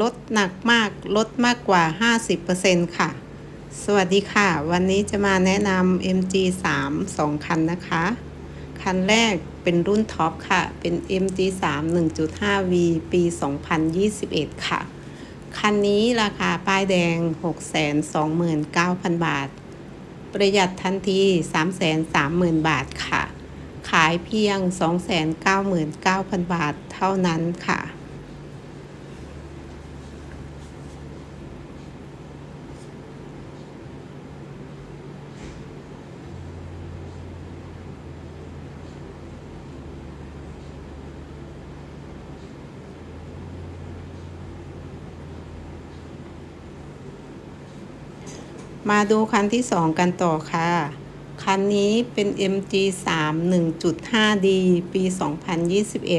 ลดหนักมากลดมากกว่า 50%ค่ะ สวัสดีค่ะ วันนี้จะมาแนะนำ MG3 2 คันนะคะ คันแรกเป็นรุ่นท็อปค่ะ เป็น MG3 1.5V ปี 2021 ค่ะ คันนี้ราคาป้ายแดง 629,000 บาท ประหยัดทันที 330,000 บาทค่ะ ขายเพียง 299,000 บาทเท่านั้นค่ะ มาดูคันที่ 2 กันต่อค่ะ คันนี้เป็น MG3 1.5D ปี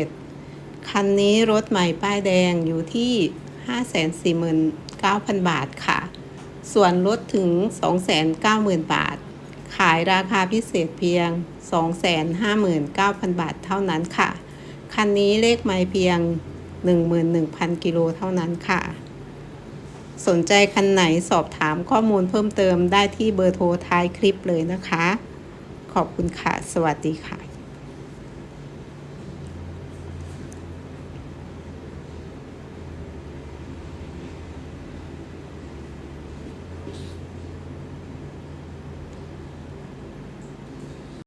2021 คันนี้รถใหม่ป้ายแดงอยู่ที่ 549,000 บาทค่ะ ส่วนลดถึง 290,000 บาท ขายราคาพิเศษเพียง 259,000 บาทเท่านั้นค่ะ คันนี้เลขไม้เพียง 11,000 กิโลเท่านั้นค่ะ สนใจคันไหนสอบถามข้อมูลเพิ่มเติมได้ที่เบอร์โทรท้ายคลิปเลยนะคะ ขอบคุณค่ะ สวัสดีค่ะ